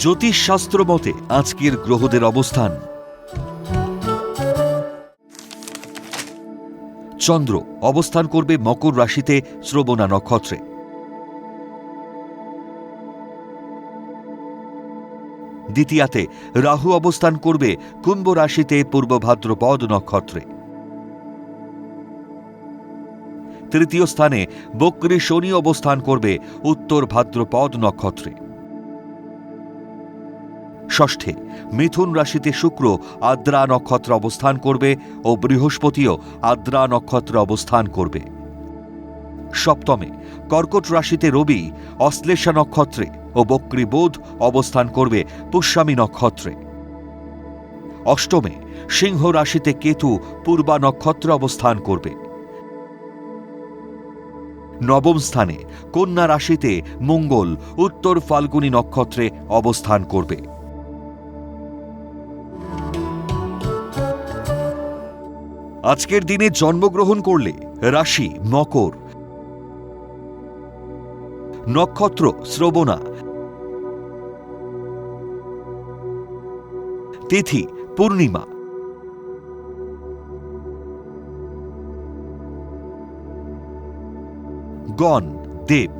জ্যোতিষশাস্ত্র মতে আজকের গ্রহদের অবস্থান। চন্দ্র অবস্থান করবে মকর রাশিতে শ্রবণা নক্ষত্রে। দ্বিতীয়াতে রাহু অবস্থান করবে কুম্ভ রাশিতে পূর্ব ভাদ্রপদ নক্ষত্রে। তৃতীয় স্থানে বক্রী শনি অবস্থান করবে উত্তর ভাদ্রপদ নক্ষত্রে। ষষ্ঠে মিথুন রাশিতে শুক্র আদ্রা নক্ষত্র অবস্থান করবে ও বৃহস্পতিও আদ্রা নক্ষত্র অবস্থান করবে। সপ্তমে কর্কট রাশিতে রবি, অশ্লেষা নক্ষত্রে ও বক্রী বোধ অবস্থান করবে পুষ্যামী নক্ষত্রে। অষ্টমে সিংহ রাশিতে কেতু পূর্বা নক্ষত্রে অবস্থান করবে। নবম স্থানে কন্যা রাশিতে মঙ্গল, উত্তর ফাল্গুনী নক্ষত্রে অবস্থান করবে। আজকের দিনে জন্মগ্রহণ করলে রাশি মকর নক্ষত্র শ্রবণা তিথি পূর্ণিমা। গণ দেব।